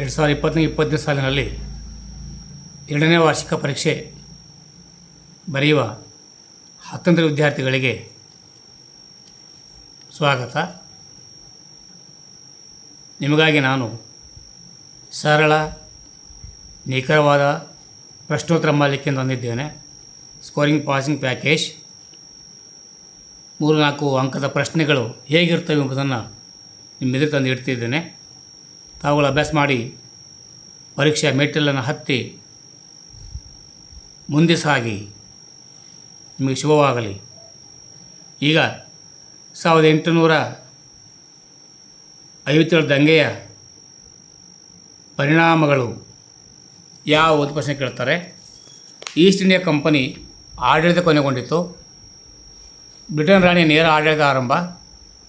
ಎರಡು ಸಾವಿರದ ಇಪ್ಪತ್ತನೇ ಇಪ್ಪತ್ತನೇ ಸಾಲಿನಲ್ಲಿ ಎರಡನೇ ವಾರ್ಷಿಕ ಪರೀಕ್ಷೆ ಬರೆಯುವ ಹತ್ತೊಂದರ ವಿದ್ಯಾರ್ಥಿಗಳಿಗೆ ಸ್ವಾಗತ. ನಿಮಗಾಗಿ ನಾನು ಸರಳ, ನಿಖರವಾದ ಪ್ರಶ್ನೋತ್ತರ ಮಾಲಿಕೆಯನ್ನು ತಂದಿದ್ದೇನೆ. ಸ್ಕೋರಿಂಗ್ ಪಾಸಿಂಗ್ ಪ್ಯಾಕೇಜ್ ಮೂರು ನಾಲ್ಕು ಅಂಕದ ಪ್ರಶ್ನೆಗಳು ಹೇಗಿರ್ತವೆ ಎಂಬುದನ್ನು ನಿಮ್ಮೆದುರು ತಂದು ಇಡ್ತಿದ್ದೇನೆ. ತಾವುಗಳು ಅಭ್ಯಾಸ ಮಾಡಿ ಪರೀಕ್ಷೆಯ ಮೆಟ್ಟಿಲನ್ನು ಹತ್ತಿ ಮುಂದೆ ಸಾಗಿ ನಿಮಗೆ ಶುಭವಾಗಲಿ. ಈಗ ಸಾವಿರದ ಎಂಟುನೂರ ಐವತ್ತೇಳು ದಂಗೆಯ ಪರಿಣಾಮಗಳು ಯಾವ ಒಂದು ಪ್ರಶ್ನೆ ಕೇಳ್ತಾರೆ? ಈಸ್ಟ್ ಇಂಡಿಯಾ ಕಂಪನಿ ಆಡಳಿತ ಕೊನೆಗೊಂಡಿತ್ತು. ಬ್ರಿಟನ್ ರಾಣಿಯ ನೇರ ಆಡಳಿತ ಆರಂಭ.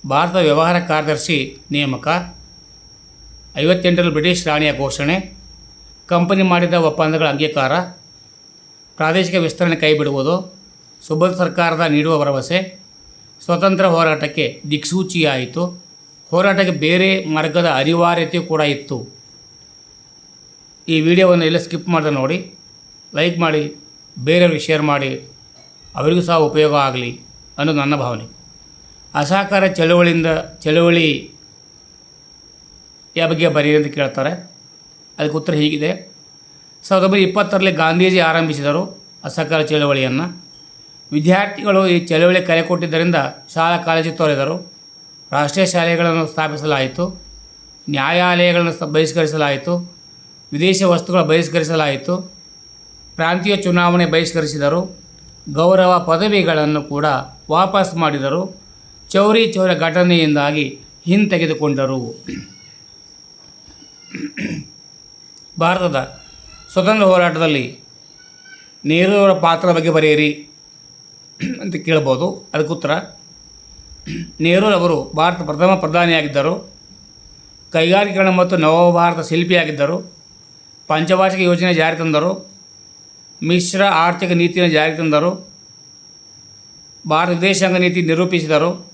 ಭಾರತ ವ್ಯವಹಾರ ಕಾರ್ಯದರ್ಶಿ ನೇಮಕ. ಐವತ್ತೆಂಟರಲ್ಲಿ ಬ್ರಿಟಿಷ್ ರಾಣಿಯ ಘೋಷಣೆ, ಕಂಪನಿ ಮಾಡಿದ ಒಪ್ಪಂದಗಳ ಅಂಗೀಕಾರ, ಪ್ರಾದೇಶಿಕ ವಿಸ್ತರಣೆ ಕೈಬಿಡುವುದು, ಸುಭದ್ರ ಸರ್ಕಾರದ ನೀಡುವ ಭರವಸೆ, ಸ್ವತಂತ್ರ ಹೋರಾಟಕ್ಕೆ ದಿಕ್ಸೂಚಿಯಾಯಿತು. ಹೋರಾಟಕ್ಕೆ ಬೇರೆ ಮಾರ್ಗದ ಅನಿವಾರ್ಯತೆಯೂ ಕೂಡ ಇತ್ತು. ಈ ವಿಡಿಯೋವನ್ನು ಎಲ್ಲ ಸ್ಕಿಪ್ ಮಾಡಿದೆ ನೋಡಿ, ಲೈಕ್ ಮಾಡಿ, ಬೇರೆಯವ್ರಿಗೆ ಶೇರ್ ಮಾಡಿ, ಅವರಿಗೂ ಸಹ ಉಪಯೋಗ ಆಗಲಿ ಅನ್ನೋದು ನನ್ನ ಭಾವನೆ. ಅಸಹಕಾರ ಚಳುವಳಿಯಿಂದ, ಚಳುವಳಿ ಯಾವ ಬಗ್ಗೆ ಬರೀರಿ ಅಂತ ಕೇಳ್ತಾರೆ. ಅದಕ್ಕೆ ಉತ್ತರ ಹೀಗಿದೆ. ಸಾವಿರದ ಒಂಬೈನೂರ ಇಪ್ಪತ್ತರಲ್ಲಿ ಗಾಂಧೀಜಿ ಆರಂಭಿಸಿದರು ಅಸಹಕಾರ ಚಳವಳಿಯನ್ನು. ವಿದ್ಯಾರ್ಥಿಗಳು ಈ ಚಳವಳಿ ಕರೆ ಕೊಟ್ಟಿದ್ದರಿಂದ ಶಾಲಾ ಕಾಲೇಜು ತೊರೆದರು. ರಾಷ್ಟ್ರೀಯ ಶಾಲೆಗಳನ್ನು ಸ್ಥಾಪಿಸಲಾಯಿತು. ನ್ಯಾಯಾಲಯಗಳನ್ನು ಬಹಿಷ್ಕರಿಸಲಾಯಿತು. ವಿದೇಶಿ ವಸ್ತುಗಳ ಬಹಿಷ್ಕರಿಸಲಾಯಿತು. ಪ್ರಾಂತೀಯ ಚುನಾವಣೆ ಬಹಿಷ್ಕರಿಸಿದರು. ಗೌರವ ಪದವಿಗಳನ್ನು ಕೂಡ ವಾಪಸ್ ಮಾಡಿದರು. ಚೌರಿ ಚೌರ ಘಟನೆಯಿಂದಾಗಿ ಹಿಂತೆಗೆದುಕೊಂಡರು. ಭಾರತದ ಸ್ವತಂತ್ರ ಹೋರಾಟದಲ್ಲಿ ನೆಹರೂರ ಪಾತ್ರ ಬಗ್ಗೆ ಬರೆಯಿರಿ ಅಂತ ಕೇಳ್ಬೋದು. ಅದಕ್ಕೆ ಉತ್ತರ, ನೆಹರೂರವರು ಭಾರತ ಪ್ರಥಮ ಪ್ರಧಾನಿಯಾಗಿದ್ದರು. ಕೈಗಾರಿಕೆಗಳ ಮತ್ತು ನವಭಾರತ ಶಿಲ್ಪಿಯಾಗಿದ್ದರು. ಪಂಚವಾರ್ಷಿಕ ಯೋಜನೆ ಜಾರಿ ತಂದರು. ಮಿಶ್ರ ಆರ್ಥಿಕ ನೀತಿಯನ್ನು ಜಾರಿ ತಂದರು. ಭಾರತ ವಿದೇಶಾಂಗ ನೀತಿ ನಿರೂಪಿಸಿದರು.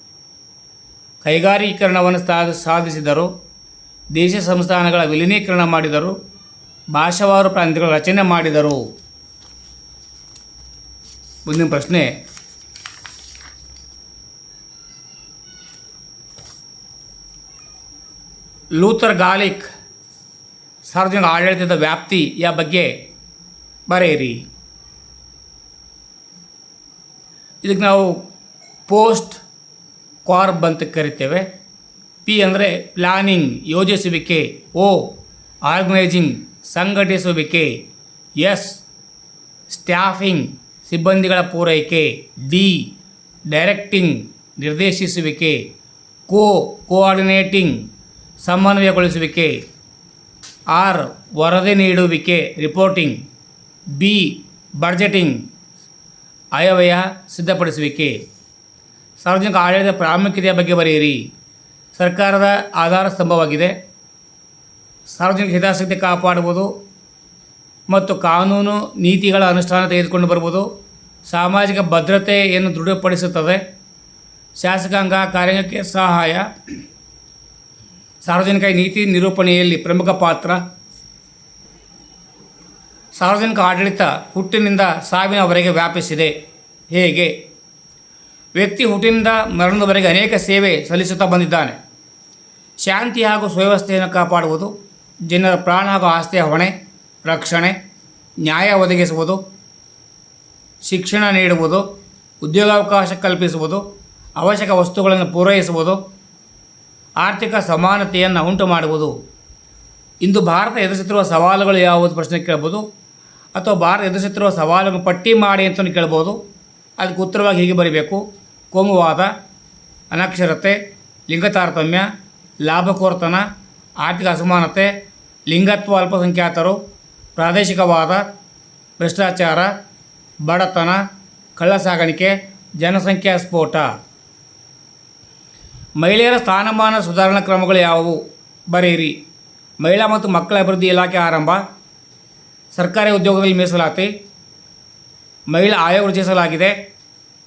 ಕೈಗಾರೀಕರಣವನ್ನು ಸಾಧ, ಸಾಧಿಸಿದರು. ದೇಶ ಸಂಸ್ಥಾನಗಳ ವಿಲೀನೀಕರಣ ಮಾಡಿದರು. ಭಾಷಾವಾರು ಪ್ರಾಂತ್ಯಗಳ ರಚನೆ ಮಾಡಿದರು. ಮುಂದಿನ ಪ್ರಶ್ನೆ. ಲೂಥರ್ ಗಾಲಿಕ್ ಸಾರ್ವಜನಿಕ ಆಡಳಿತದ ವ್ಯಾಪ್ತಿಯ ಬಗ್ಗೆ ಬರೆಯಿರಿ. ಇದಕ್ಕೆ ನಾವು ಪೋಸ್ಟ್ ಕ್ವಾರ್ಬ್ ಅಂತ ಕರಿತೇವೆ. ಪಿ ಅಂದರೆ ಪ್ಲಾನಿಂಗ್, ಯೋಜಿಸುವಿಕೆ, ಓ, ಆರ್ಗನೈಜಿಂಗ್, ಸಂಘಟಿಸುವಿಕೆ, ಎಸ್, ಸ್ಟ್ಯಾಫಿಂಗ್, ಸಿಬ್ಬಂದಿಗಳ ಪೂರೈಕೆ, ಡಿ, ಡೈರೆಕ್ಟಿಂಗ್, ನಿರ್ದೇಶಿಸುವಿಕೆ, ಕೋ, ಕೋಆರ್ಡಿನೇಟಿಂಗ್, ಸಮನ್ವಯಗೊಳಿಸುವಿಕೆ, ಆರ್, ವರದಿ ನೀಡುವಿಕೆ, ರಿಪೋರ್ಟಿಂಗ್, ಬಿ, ಬಡ್ಜೆಟಿಂಗ್, ಆಯವ್ಯಯ ಸಿದ್ಧಪಡಿಸುವಿಕೆ. ಸಾರ್ವಜನಿಕ ಆಡಳಿತ ಪ್ರಾಮುಖ್ಯತೆಯ ಬಗ್ಗೆ ಬರೆಯಿರಿ. ಸರ್ಕಾರದ ಆಧಾರ ಸ್ತಂಭವಾಗಿದೆ. ಸಾರ್ವಜನಿಕ ಹಿತಾಸಕ್ತಿ ಕಾಪಾಡುವುದು ಮತ್ತು ಕಾನೂನು ನೀತಿಗಳ ಅನುಷ್ಠಾನ ತೆಗೆದುಕೊಂಡು ಬರುವುದು ಸಾಮಾಜಿಕ ಭದ್ರತೆಯನ್ನು ದೃಢಪಡಿಸುತ್ತದೆ. ಶಾಸಕಾಂಗ ಕಾರ್ಯಕ್ಕೆ ಸಹಾಯ. ಸಾರ್ವಜನಿಕ ನೀತಿ ನಿರೂಪಣೆಯಲ್ಲಿ ಪ್ರಮುಖ ಪಾತ್ರ. ಸಾರ್ವಜನಿಕ ಆಡಳಿತ ಹುಟ್ಟಿನಿಂದ ಸಾವಿನವರೆಗೆ ವ್ಯಾಪಿಸಿದೆ. ಹೇಗೆ? ವ್ಯಕ್ತಿ ಹುಟ್ಟಿನಿಂದ ಮರಣದವರೆಗೆ ಅನೇಕ ಸೇವೆ ಸಲ್ಲಿಸುತ್ತಾ ಬಂದಿದ್ದಾನೆ. ಶಾಂತಿ ಹಾಗೂ ಸುವ್ಯವಸ್ಥೆಯನ್ನು ಕಾಪಾಡುವುದು, ಜನರ ಪ್ರಾಣ ಹಾಗೂ ಆಸ್ತಿಯ ಹೊಣೆ, ರಕ್ಷಣೆ, ನ್ಯಾಯ ಒದಗಿಸುವುದು, ಶಿಕ್ಷಣ ನೀಡುವುದು, ಉದ್ಯೋಗಾವಕಾಶ ಕಲ್ಪಿಸುವುದು, ಅವಶ್ಯಕ ವಸ್ತುಗಳನ್ನು ಪೂರೈಸುವುದು, ಆರ್ಥಿಕ ಸಮಾನತೆಯನ್ನು ಉಂಟು ಮಾಡುವುದು. ಇಂದು ಭಾರತ ಎದುರಿಸುತ್ತಿರುವ ಸವಾಲುಗಳು ಯಾವುದು ಪ್ರಶ್ನೆ ಕೇಳ್ಬೋದು? ಅಥವಾ ಭಾರತ ಎದುರಿಸುತ್ತಿರುವ ಸವಾಲುಗಳನ್ನು ಪಟ್ಟಿ ಮಾಡಿ ಅಂತಲೂ ಕೇಳ್ಬೋದು? ಅದಕ್ಕೆ ಉತ್ತರವಾಗಿ ಹೀಗೆ ಬರೀಬೇಕು. ಕೋಮುವಾದ, ಅನಕ್ಷರತೆ ಲಿಂಗ ತಾರತಮ್ಯ ಲಾಭಕೋರ್ತನ, ಆರ್ಥಿಕ ಅಸಮಾನತೆ, ಲಿಂಗತ್ವ ಅಲ್ಪಸಂಖ್ಯಾತರು, ಪ್ರಾದೇಶಿಕವಾದ ಭ್ರಷ್ಟಾಚಾರ, ಬಡತನ ಕಳ್ಳ ಸಾಗಾಣಿಕೆ ಜನಸಂಖ್ಯಾ ಸ್ಫೋಟ. ಮಹಿಳೆಯರ ಸ್ಥಾನಮಾನ ಸುಧಾರಣಾ ಕ್ರಮಗಳು ಯಾವುವು? ಬರೆಯಿರಿ. ಮಹಿಳಾ ಮತ್ತು ಮಕ್ಕಳ ಅಭಿವೃದ್ಧಿ ಇಲಾಖೆ ಆರಂಭ. ಸರ್ಕಾರಿ ಉದ್ಯೋಗದಲ್ಲಿ ಮೀಸಲಾತಿ. ಮಹಿಳಾ ಆಯೋಗ ರಚಿಸಲಾಗಿದೆ.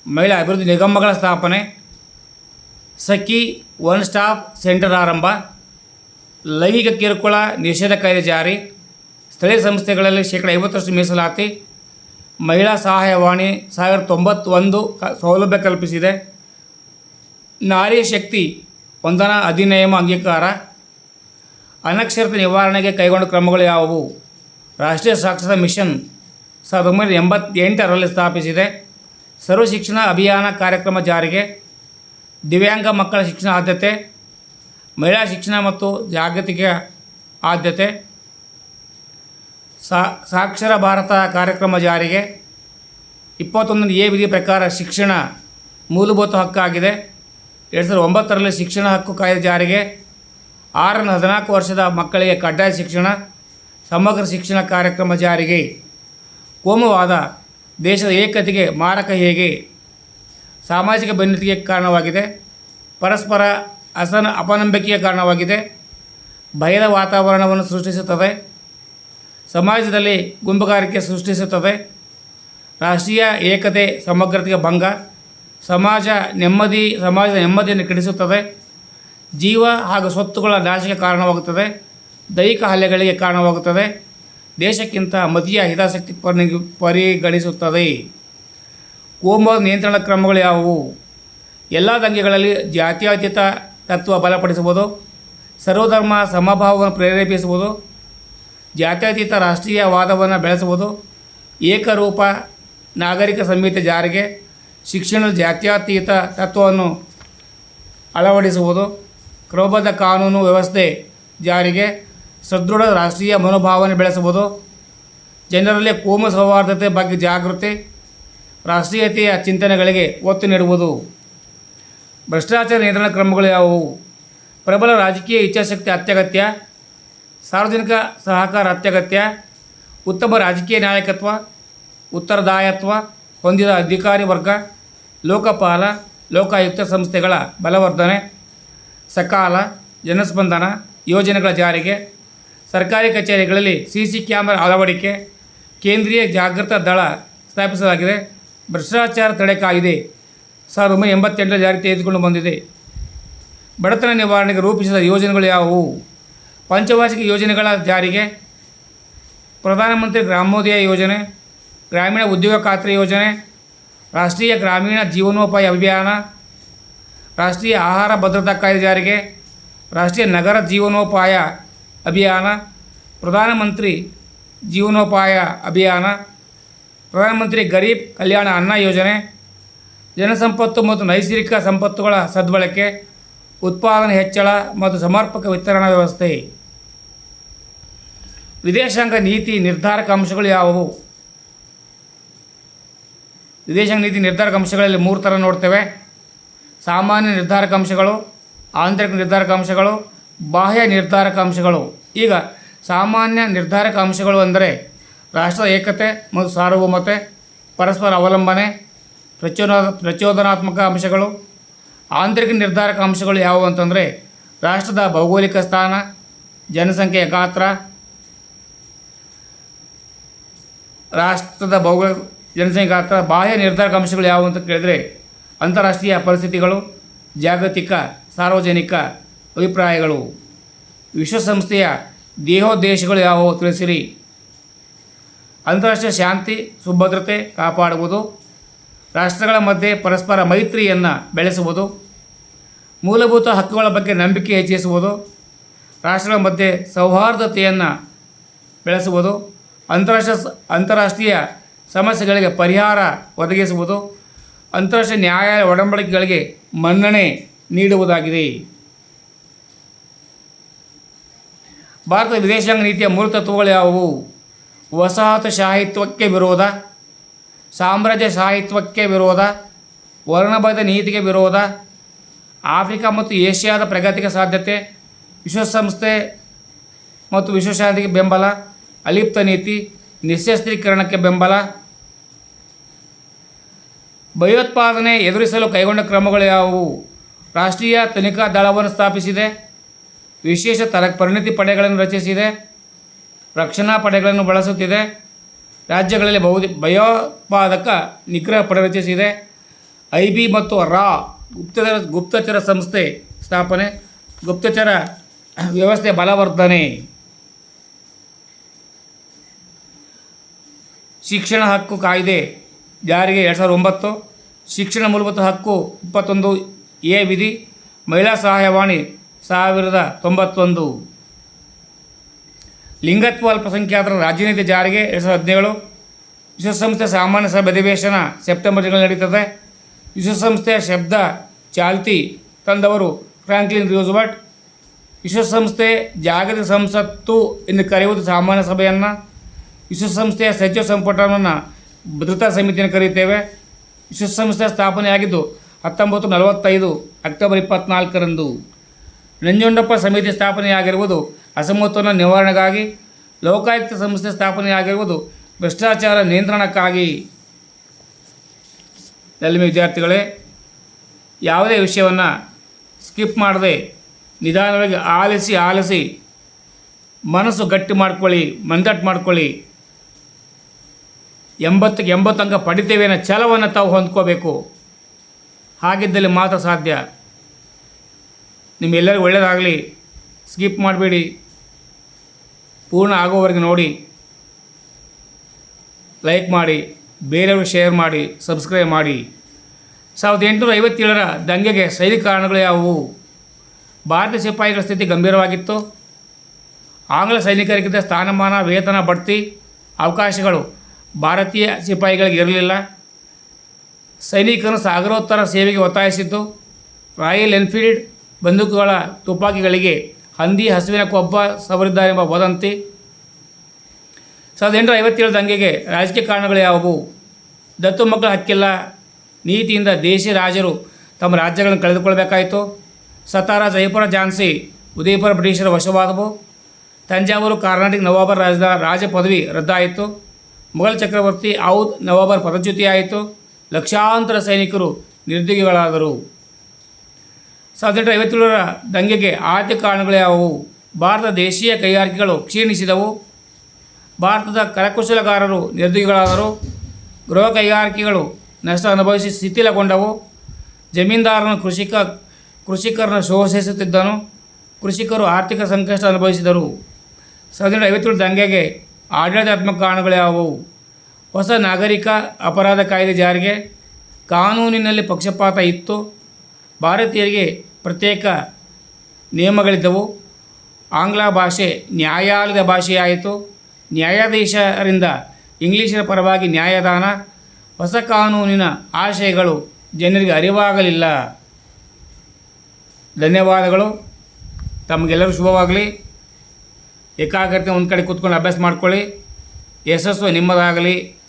ಮಹಿಳಾ ಅಭಿವೃದ್ಧಿ ನಿಗಮಗಳ ಸ್ಥಾಪನೆ. ಸಖಿ ಒನ್ ಸ್ಟಾಪ್ ಸೆಂಟರ್ ಆರಂಭ. ಲೈಂಗಿಕ ಕಿರುಕುಳ, ನಿಷೇಧ ಕಾಯ್ದೆ ಜಾರಿ. ಸ್ಥಳೀಯ ಸಂಸ್ಥೆಗಳಲ್ಲಿ ಶೇಕಡ ಐವತ್ತರಷ್ಟು ಮೀಸಲಾತಿ. ಮಹಿಳಾ ಸಹಾಯವಾಣಿ ಸಾವಿರದ ತೊಂಬತ್ತೊಂದು ಕ, ಸೌಲಭ್ಯ ಕಲ್ಪಿಸಿದೆ. ನಾರಿ ಶಕ್ತಿ, ವಂದನಾ ಅಧಿನಿಯಮ ಅಂಗೀಕಾರ. ಅನಕ್ಷರತೆ ನಿವಾರಣೆಗೆ ಕೈಗೊಂಡ ಕ್ರಮಗಳು ಯಾವುವು? ರಾಷ್ಟ್ರೀಯ ಸಾಕ್ಷರತಾ ಮಿಷನ್ ಸಾವಿರದ ಒಂಬೈನೂರ ಎಂಬತ್ತೆಂಟರಲ್ಲಿ ಸ್ಥಾಪಿಸಿದೆ. ಸರ್ವ ಶಿಕ್ಷಣ ಅಭಿಯಾನ ಕಾರ್ಯಕ್ರಮ ಜಾರಿಗೆ. ದಿವ್ಯಾಂಗ ಮಕ್ಕಳ ಶಿಕ್ಷಣ ಆದ್ಯತೆ, ಮಹಿಳಾ ಶಿಕ್ಷಣ ಮತ್ತು ಜಾಗತಿಕ ಆದ್ಯತೆ ಸಾಕ್ಷರ ಭಾರತ ಕಾರ್ಯಕ್ರಮ ಜಾರಿಗೆ, ಇಪ್ಪತ್ತೊಂದನೇ ಎ ವಿಧಿ ಪ್ರಕಾರ ಶಿಕ್ಷಣ ಮೂಲಭೂತ ಹಕ್ಕಾಗಿದೆ. ಎರಡು ಸಾವಿರದ ಒಂಬತ್ತರಲ್ಲಿ ಶಿಕ್ಷಣ ಹಕ್ಕು ಕಾಯ್ದೆ ಜಾರಿಗೆ, ಆರರಿಂದ ಹದಿನಾಲ್ಕು ವರ್ಷದ ಮಕ್ಕಳಿಗೆ ಕಡ್ಡಾಯ ಶಿಕ್ಷಣ, ಸಮಗ್ರ ಶಿಕ್ಷಣ ಕಾರ್ಯಕ್ರಮ ಜಾರಿಗೆ. ಕೋಮುವಾದ ದೇಶದ ಏಕತೆಗೆ ಮಾರಕ ಹೇಗೆ? ಸಾಮಾಜಿಕ ಭಿನ್ನತೆಗೆ ಕಾರಣವಾಗಿದೆ. ಪರಸ್ಪರ ಅಸನ, ಅಪನಂಬಿಕೆಯ ಕಾರಣವಾಗಿದೆ. ಭಯದ ವಾತಾವರಣವನ್ನು ಸೃಷ್ಟಿಸುತ್ತದೆ. ಸಮಾಜದಲ್ಲಿ ಗುಂಪುಗಾರಿಕೆ ಸೃಷ್ಟಿಸುತ್ತದೆ. ರಾಷ್ಟ್ರೀಯ ಏಕತೆ ಸಮಗ್ರತೆಗೆ ಭಂಗ. ಸಮಾಜ ನೆಮ್ಮದಿ, ಸಮಾಜದ ನೆಮ್ಮದಿಯನ್ನು ಕೆಡಿಸುತ್ತದೆ. ಜೀವ ಹಾಗೂ ಸ್ವತ್ತುಗಳ ನಾಶಕ್ಕೆ ಕಾರಣವಾಗುತ್ತದೆ. ದೈಹಿಕ ಹಲ್ಲೆಗಳಿಗೆ ಕಾರಣವಾಗುತ್ತದೆ. ದೇಶಕ್ಕಿಂತ ಮತೀಯ ಹಿತಾಸಕ್ತಿ ಪರಿ ಪರಿಗಣಿಸುತ್ತದೆ. ಕೋಮು ನಿಯಂತ್ರಣ ಕ್ರಮಗಳು ಯಾವುವು? ಎಲ್ಲ ದಂಗೆಗಳಲ್ಲಿ ಜಾತ್ಯಾತೀತ ತತ್ವ ಬಲಪಡಿಸುವುದು ಸರ್ವಧರ್ಮ ಸಮಭಾವವನ್ನು ಪ್ರೇರೇಪಿಸುವುದು ಜಾತ್ಯತೀತ ರಾಷ್ಟ್ರೀಯವಾದವನ್ನು ಬೆಳೆಸುವುದು ಏಕರೂಪ ನಾಗರಿಕ ಸಂಹಿತೆ ಜಾರಿಗೆ ಶಿಕ್ಷಣದ ಜಾತ್ಯತೀತ ತತ್ವವನ್ನು ಅಳವಡಿಸುವುದು ಕ್ರಮಬದ್ಧ ಕಾನೂನು ವ್ಯವಸ್ಥೆ ಜಾರಿಗೆ ಸದೃಢ ರಾಷ್ಟ್ರೀಯ ಮನೋಭಾವನೆ ಬೆಳೆಸುವುದು ಜನರಲ್ಲಿ ಕೋಮ ಸೌಹಾರ್ದತೆ ಬಗ್ಗೆ ಜಾಗೃತಿ ರಾಷ್ಟ್ರೀಯತೆಯ ಚಿಂತನೆಗಳಿಗೆ ಒತ್ತು ನೀಡುವುದು. ಭ್ರಷ್ಟಾಚಾರ ನಿಯಂತ್ರಣ ಕ್ರಮಗಳು ಯಾವುವು? ಪ್ರಬಲ ರಾಜಕೀಯ ಇಚ್ಛಾಶಕ್ತಿ ಅತ್ಯಗತ್ಯ, ಸಾರ್ವಜನಿಕ ಸಹಕಾರ ಅತ್ಯಗತ್ಯ, ಉತ್ತಮ ರಾಜಕೀಯ ನಾಯಕತ್ವ, ಉತ್ತರದಾಯತ್ವ ಹೊಂದಿದ ಅಧಿಕಾರಿ ವರ್ಗ, ಲೋಕಪಾಲ, ಲೋಕಾಯುಕ್ತ ಸಂಸ್ಥೆಗಳ ಬಲವರ್ಧನೆ, ಸಕಾಲ ಜನಸ್ಪಂದನ ಯೋಜನೆಗಳ ಜಾರಿಗೆ, ಸರ್ಕಾರಿ ಕಚೇರಿಗಳಲ್ಲಿ ಸಿ ಸಿ ಕ್ಯಾಮರಾ ಅಳವಡಿಕೆ, ಕೇಂದ್ರೀಯ ಜಾಗೃತ ದಳ ಸ್ಥಾಪಿಸಲಾಗಿದೆ. ಭ್ರಷ್ಟಾಚಾರ ತಡೆ ಕಾಯ್ದೆ ಸಾವಿರದ ಒಂಬೈನೂರ ಎಂಬತ್ತೆಂಟರ ಜಾರಿ ತೆಗೆದುಕೊಂಡು ಬಂದಿದೆ. ಬಡತನ ನಿವಾರಣೆಗೆ ರೂಪಿಸಿದ ಯೋಜನೆಗಳು ಯಾವುವು? ಪಂಚವಾರ್ಷಿಕ ಯೋಜನೆಗಳ ಜಾರಿಗೆ ಪ್ರಧಾನಮಂತ್ರಿ ಗ್ರಾಮೋದಯ ಯೋಜನೆ, ಗ್ರಾಮೀಣ ಉದ್ಯೋಗ ಖಾತ್ರಿ ಯೋಜನೆ, ರಾಷ್ಟ್ರೀಯ ಗ್ರಾಮೀಣ ಜೀವನೋಪಾಯ ಅಭಿಯಾನ, ರಾಷ್ಟ್ರೀಯ ಆಹಾರ ಭದ್ರತಾ ಕಾಯ್ದೆ ಜಾರಿಗೆ, ರಾಷ್ಟ್ರೀಯ ನಗರ ಜೀವನೋಪಾಯ ಅಭಿಯಾನ, ಪ್ರಧಾನಮಂತ್ರಿ ಜೀವನೋಪಾಯ ಅಭಿಯಾನ ಪ್ರಧಾನಮಂತ್ರಿ ಗರೀಬ್ ಕಲ್ಯಾಣ ಅನ್ನ ಯೋಜನೆ, ಜನಸಂಪತ್ತು ಮತ್ತು ನೈಸರ್ಗಿಕ ಸಂಪತ್ತುಗಳ ಸದ್ಬಳಕೆ, ಉತ್ಪಾದನೆ ಹೆಚ್ಚಳ ಮತ್ತು ಸಮರ್ಪಕ ವಿತರಣಾ ವ್ಯವಸ್ಥೆ. ವಿದೇಶಾಂಗ ನೀತಿ ನಿರ್ಧಾರಕ ಅಂಶಗಳು ಯಾವುವು? ವಿದೇಶಾಂಗ ನೀತಿ ನಿರ್ಧಾರಕ ಅಂಶಗಳಲ್ಲಿ ಮೂರು ಥರ ನೋಡ್ತೇವೆ. ಸಾಮಾನ್ಯ ನಿರ್ಧಾರಕ ಅಂಶಗಳು, ಆಂತರಿಕ ನಿರ್ಧಾರಕ ಅಂಶಗಳು, ಬಾಹ್ಯ ನಿರ್ಧಾರಕ ಅಂಶಗಳು. ಈಗ ಸಾಮಾನ್ಯ ನಿರ್ಧಾರಕ ಅಂಶಗಳು ಅಂದರೆ ರಾಷ್ಟ್ರದ ಏಕತೆ ಮತ್ತು ಸಾರ್ವಭೌಮತೆ, ಪರಸ್ಪರ ಅವಲಂಬನೆ ಪ್ರಚೋದ ಪ್ರಚೋದನಾತ್ಮಕ ಅಂಶಗಳು, ಆಂತರಿಕ ನಿರ್ಧಾರಕ ಅಂಶಗಳು ಯಾವುವು ಅಂತಂದರೆ ರಾಷ್ಟ್ರದ ಭೌಗೋಳಿಕ ಸ್ಥಾನ ಜನಸಂಖ್ಯೆಯ ಗಾತ್ರ, ರಾಷ್ಟ್ರದ ಭೌಗೋಳಿಕ ಜನಸಂಖ್ಯೆ ಗಾತ್ರ, ಬಾಹ್ಯ ನಿರ್ಧಾರಕ ಅಂಶಗಳು ಯಾವುವು ಅಂತ ಕೇಳಿದರೆ ಅಂತಾರಾಷ್ಟ್ರೀಯ ಪರಿಸ್ಥಿತಿಗಳು, ಜಾಗತಿಕ, ಸಾರ್ವಜನಿಕ ಅಭಿಪ್ರಾಯಗಳು. ವಿಶ್ವಸಂಸ್ಥೆಯ ದೇಹೋದ್ದೇಶಗಳು ಯಾವುವು ತಿಳಿಸಿರಿ. ಅಂತಾರಾಷ್ಟ್ರೀಯ ಶಾಂತಿ, ಸುಭದ್ರತೆ ಕಾಪಾಡುವುದು, ರಾಷ್ಟ್ರಗಳ ಮಧ್ಯೆ ಪರಸ್ಪರ ಮೈತ್ರಿಯನ್ನು ಬೆಳೆಸುವುದು, ಮೂಲಭೂತ ಹಕ್ಕುಗಳ ಬಗ್ಗೆ ನಂಬಿಕೆ ಹೆಚ್ಚಿಸುವುದು, ರಾಷ್ಟ್ರಗಳ ಮಧ್ಯೆ ಸೌಹಾರ್ದತೆಯನ್ನು ಬೆಳೆಸುವುದು, ಅಂತಾರಾಷ್ಟ್ರೀಯ ಅಂತಾರಾಷ್ಟ್ರೀಯ ಸಮಸ್ಯೆಗಳಿಗೆ ಪರಿಹಾರ ಒದಗಿಸುವುದು, ಅಂತಾರಾಷ್ಟ್ರೀಯ ನ್ಯಾಯಾಲಯ ಒಡಂಬಡಿಕೆಗಳಿಗೆ ಮನ್ನಣೆ ನೀಡುವುದಾಗಿದೆ. ಭಾರತದ ವಿದೇಶಾಂಗ ನೀತಿಯ ಮೂಲತತ್ವಗಳು ಯಾವುವು? ವಸಾಹತುಶಾಹಿತ್ವಕ್ಕೆ ವಿರೋಧ, ಸಾಮ್ರಾಜ್ಯ ಸಾಮ್ರಾಜ್ಯಶಾಹಿತ್ವಕ್ಕೆ ವಿರೋಧ, ವರ್ಣಭೇದ ನೀತಿಗೆ ವಿರೋಧ, ಆಫ್ರಿಕಾ ಮತ್ತು ಏಷ್ಯಾದ ಪ್ರಗತಿಗೆ ಸಾಧ್ಯತೆ, ವಿಶ್ವಸಂಸ್ಥೆ ಮತ್ತು ವಿಶ್ವಶಾಂತಿಗೆ ಬೆಂಬಲ, ಅಲಿಪ್ತ ನೀತಿ ನಿಶಸ್ತ್ರೀಕರಣಕ್ಕೆ ಬೆಂಬಲ, ಭಯೋತ್ಪಾದನೆ ಎದುರಿಸಲು ಕೈಗೊಂಡ ಕ್ರಮಗಳು ಯಾವುವು? ರಾಷ್ಟ್ರೀಯ ತನಿಖಾ ದಳವನ್ನು ಸ್ಥಾಪಿಸಿದೆ, ವಿಶೇಷ ತರ ಪರಿಣಿತಿ ಪಡೆಗಳನ್ನು ರಚಿಸಿದೆ ರಕ್ಷಣಾ ಪಡೆಗಳನ್ನು ಬಳಸುತ್ತಿದೆ. ರಾಜ್ಯಗಳಲ್ಲಿ ಬಹು, ಭಯೋತ್ಪಾದಕ ನಿಗ್ರಹ ಪಡೆ ರಚಿಸಿದೆ. ಐ ಬಿ ಮತ್ತು ರಾ ಗುಪ್ತಚರ ಗುಪ್ತಚರ ಸಂಸ್ಥೆ ಸ್ಥಾಪನೆ, ಗುಪ್ತಚರ ವ್ಯವಸ್ಥೆ ಬಲವರ್ಧನೆ. ಶಿಕ್ಷಣ ಹಕ್ಕು ಕಾಯ್ದೆ ಜಾರಿಗೆ ಎರಡು ಸಾವಿರದ ಒಂಬತ್ತು. ಶಿಕ್ಷಣ ಮೂಲಭೂತ ಹಕ್ಕು ಇಪ್ಪತ್ತೊಂದು ಎ ವಿಧಿ, ಮಹಿಳಾ ಸಹಾಯವಾಣಿ ಸಾವಿರದ ತೊಂಬತ್ತೊಂದು. ಲಿಂಗತ್ವ ಅಲ್ಪಸಂಖ್ಯಾತರ ರಾಜ್ಯನೀತಿ ಜಾರಿಗೆ ಎರಡು ಸಾವಿರದ ಹದಿನೇಳು. ವಿಶ್ವಸಂಸ್ಥೆ ಸಾಮಾನ್ಯ ಸಭೆ ಅಧಿವೇಶನ ಸೆಪ್ಟೆಂಬರ್ ತಿಂಗಳು ನಡೀತದೆ. ವಿಶ್ವಸಂಸ್ಥೆಯ ಶಬ್ದ ಚಾಲ್ತಿ ತಂದವರು ಫ್ರಾಂಕ್ಲಿನ್ ರೂಸ್ವರ್ಟ್ ವಿಶ್ವಸಂಸ್ಥೆ ಜಾಗತಿಕ ಸಂಸತ್ತು ಎಂದು ಕರೆಯುವುದು ಸಾಮಾನ್ಯ ಸಭೆಯನ್ನು. ವಿಶ್ವಸಂಸ್ಥೆಯ ಸಚಿವ ಸಂಪುಟವನ್ನು ಭದ್ರತಾ ಸಮಿತಿಯನ್ನು ಕರೆಯುತ್ತೇವೆ. ವಿಶ್ವಸಂಸ್ಥೆಯ ಸ್ಥಾಪನೆಯಾಗಿದ್ದು ಹತ್ತೊಂಬತ್ತು ನಲವತ್ತೈದು ಅಕ್ಟೋಬರ್ ಇಪ್ಪತ್ನಾಲ್ಕರಂದು. ನಂಜುಂಡಪ್ಪ ಸಮಿತಿ ಸ್ಥಾಪನೆಯಾಗಿರುವುದು ಅಸಮತೋಲನ ನಿವಾರಣೆಗಾಗಿ ಲೋಕಾಯುಕ್ತ ಸಂಸ್ಥೆ ಸ್ಥಾಪನೆಯಾಗಿರುವುದು ಭ್ರಷ್ಟಾಚಾರ ನಿಯಂತ್ರಣಕ್ಕಾಗಿ. ಎಲ್ಲಿ ವಿದ್ಯಾರ್ಥಿಗಳೇ, ಯಾವುದೇ ವಿಷಯವನ್ನು ಸ್ಕಿಪ್ ಮಾಡದೆ ನಿಧಾನವಾಗಿ ಆಲಿಸಿ ಆಲಿಸಿ ಮನಸ್ಸು ಗಟ್ಟಿ ಮಾಡ್ಕೊಳ್ಳಿ ಮಂದಟ್ಟು ಮಾಡ್ಕೊಳ್ಳಿ. ಎಂಬತ್ತಕ್ಕೆ ಎಂಬತ್ತು ಅಂಕ ಪಡಿತೇವೆ ಅನ್ನೋ ಛಲವನ್ನು ತಾವು ಹೊಂದ್ಕೋಬೇಕು. ಹಾಗಿದ್ದಲ್ಲಿ ಮಾತ್ರ ಸಾಧ್ಯ. ನಿಮ್ಮೆಲ್ಲರಿಗೂ ಒಳ್ಳೆಯದಾಗಲಿ ಸ್ಕಿಪ್ ಮಾಡಬೇಡಿ. ಪೂರ್ಣ ಆಗೋವರೆಗೆ ನೋಡಿ ಲೈಕ್ ಮಾಡಿ ಬೇರೆಯವರು ಶೇರ್ ಮಾಡಿ ಸಬ್ಸ್ಕ್ರೈಬ್ ಮಾಡಿ. ಸಾವಿರದ ಎಂಟುನೂರ ಐವತ್ತೇಳರ ದಂಗೆಗೆ ಸೈನಿಕ ಕಾರಣಗಳು ಯಾವುವು? ಭಾರತೀಯ ಸಿಪಾಯಿಗಳ ಸ್ಥಿತಿ ಗಂಭೀರವಾಗಿತ್ತು. ಆಂಗ್ಲ ಸೈನಿಕರಿಗಿದ್ದ ಸ್ಥಾನಮಾನ, ವೇತನ, ಬಡ್ತಿ, ಅವಕಾಶಗಳು ಭಾರತೀಯ ಸಿಪಾಯಿಗಳಿಗೆ ಇರಲಿಲ್ಲ. ಸೈನಿಕರು ಸಾಗರೋತ್ತರ ಸೇವೆಗೆ ಒತ್ತಾಯಿಸಿದ್ದು ರಾಯಲ್ ಎನ್ಫೀಲ್ಡ್ ಬಂದೂಕುಗಳ ತುಪಾಕಿಗಳಿಗೆ ಹಂದಿ, ಹಸುವಿನ ಕೊಬ್ಬ ಸವರಿದ್ದಾರೆಂಬ ವದಂತಿ. ಸಾವಿರದ ಎಂಟುನೂರ ಐವತ್ತೇಳು ದಂಗೆಗೆ ರಾಜಕೀಯ ಕಾರಣಗಳು ಯಾವುವು? ದತ್ತು ಮಕ್ಕಳ ಹಕ್ಕಿಲ್ಲ. ನೀತಿಯಿಂದ ದೇಶಿ ರಾಜರು ತಮ್ಮ ರಾಜ್ಯಗಳನ್ನು ಕಳೆದುಕೊಳ್ಬೇಕಾಯಿತು. ಸತಾರ ಜಯಪುರ ಝಾನ್ಸಿ, ಉದಯಪುರ, ಬ್ರಿಟಿಷರ ವಶವಾದವು. ತಂಜಾವೂರು ಕರ್ನಾಟಕ ನವಾಬರ ರಾಜದ ರಾಜ ಪದವಿ ರದ್ದಾಯಿತು. ಮೊಘಲ್ ಚಕ್ರವರ್ತಿ ಔದ್ ನವಾಬರ್ ಪದಚ್ಯುತಿಯಾಯಿತು. ಲಕ್ಷಾಂತರ ಸೈನಿಕರು ನಿರ್ದಿಗಿಗಳಾದರು ಸಾವಿರದ ಐವತ್ತೇಳರ ದಂಗೆಗೆ ಆರ್ಥಿಕ ಕಾರಣಗಳು ಯಾವುವು? ಭಾರತ ದೇಶೀಯ ಕೈಗಾರಿಕೆಗಳು ಕ್ಷೀಣಿಸಿದವು. ಭಾರತದ ಕರಕುಶಲಗಾರರು ನಿರ್ದಿಗಳಾದರು ಗೃಹ ಕೈಗಾರಿಕೆಗಳು ನಷ್ಟ ಅನುಭವಿಸಿ ಶಿಥಿಲಗೊಂಡವು. ಜಮೀನ್ದಾರನು ಕೃಷಿಕ, ಕೃಷಿಕರನ್ನು ಶೋಷಿಸುತ್ತಿದ್ದನು. ಕೃಷಿಕರು ಆರ್ಥಿಕ ಸಂಕಷ್ಟ ಅನುಭವಿಸಿದರು. ಸಾವಿರದ ಐವತ್ತೇಳು ದಂಗೆಗೆ ಆಡಳಿತಾತ್ಮಕ ಕಾರಣಗಳು ಯಾವುವು? ಹೊಸ ನಾಗರಿಕ ಅಪರಾಧ ಕಾಯ್ದೆ ಜಾರಿಗೆ ಕಾನೂನಿನಲ್ಲಿ ಪಕ್ಷಪಾತ ಇತ್ತು. ಭಾರತೀಯರಿಗೆ ಪ್ರತ್ಯೇಕ ನಿಯಮಗಳಿದ್ದವು. ಆಂಗ್ಲ ಭಾಷೆ ನ್ಯಾಯಾಲಯದ ಭಾಷೆಯಾಯಿತು. ನ್ಯಾಯಾಧೀಶರಿಂದ ಇಂಗ್ಲೀಷರ ಪರವಾಗಿ ನ್ಯಾಯದಾನ ಹೊಸ ಕಾನೂನಿನ ಆಶಯಗಳು ಜನರಿಗೆ ಅರಿವಾಗಲಿಲ್ಲ. ಧನ್ಯವಾದಗಳು. ತಮಗೆಲ್ಲರೂ ಶುಭವಾಗಲಿ. ಏಕಾಗ್ರತೆ ಒಂದು ಕಡೆ ಕೂತ್ಕೊಂಡು ಅಭ್ಯಾಸ ಮಾಡ್ಕೊಳ್ಳಿ. ಯಶಸ್ಸು ನಿಮ್ಮದಾಗಲಿ.